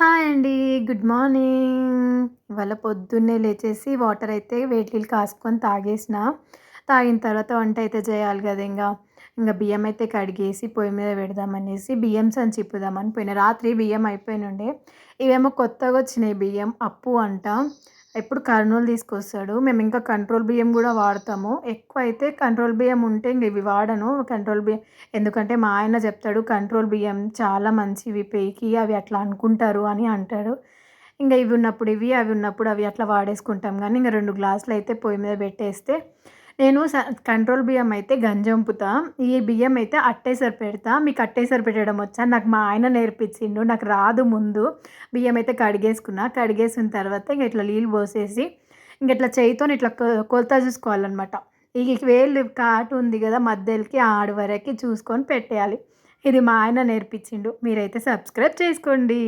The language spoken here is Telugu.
హాయ్ అండి. Good morning. ఇవాళ పొద్దున్నే లేచేసి వాటర్ అయితే వేడి నీళ్ళు కాసుకొని తాగేసిన. తాగిన తర్వాత వంట అయితే చేయాలి కదా ఇంకా ఇంకా బియ్యం అయితే కడిగేసి పొయ్యి మీద పెడదామనేసి బియ్యం సంచి ఇప్పుదామని పోయిన. రాత్రి బియ్యం అయిపోయినుండే. ఇవేమో కొత్తగా వచ్చినాయి బియ్యం. అప్పు అంట. ఎప్పుడు కర్నూలు తీసుకొస్తాడు. మేము ఇంకా కంట్రోల్ బియ్యం కూడా వాడతాము. ఎక్కువ అయితే కంట్రోల్ బియ్యం ఉంటే ఇంక ఇవి వాడను. కంట్రోల్ బియ్యం ఎందుకంటే మా ఆయన చెప్తాడు కంట్రోల్ బియ్యం చాలా మంచివి పేకి అవి అట్లా అనుకుంటారు అని అంటాడు. ఇంకా ఇవి ఉన్నప్పుడు ఇవి, అవి ఉన్నప్పుడు అవి అట్లా వాడేసుకుంటాం కానీ ఇంకా రెండు గ్లాసులు అయితే పొయ్యి మీద పెట్టేస్తే నేను స కంట్రోల్ బియ్యం అయితే గంజంపుతా ఈ బియ్యం అయితే అట్టేసరి పెడతా. మీకు అట్టేసరి పెట్టడం వచ్చా? నాకు మా ఆయన నేర్పించిండు. నాకు రాదు ముందు. బియ్యం అయితే కడిగేసుకున్నా. కడిగేసిన తర్వాత ఇంక ఇట్లా నీళ్ళు పోసేసి ఇంక ఇట్లా చేయితోని ఇట్లా కొలత చూసుకోవాలనమాట. ఈ వేలు కాటు ఉంది కదా మధ్యలకి ఆడ వరకి చూసుకొని పెట్టేయాలి. ఇది మా ఆయన నేర్పించిండు. మీరైతే సబ్స్క్రైబ్ చేసుకోండి.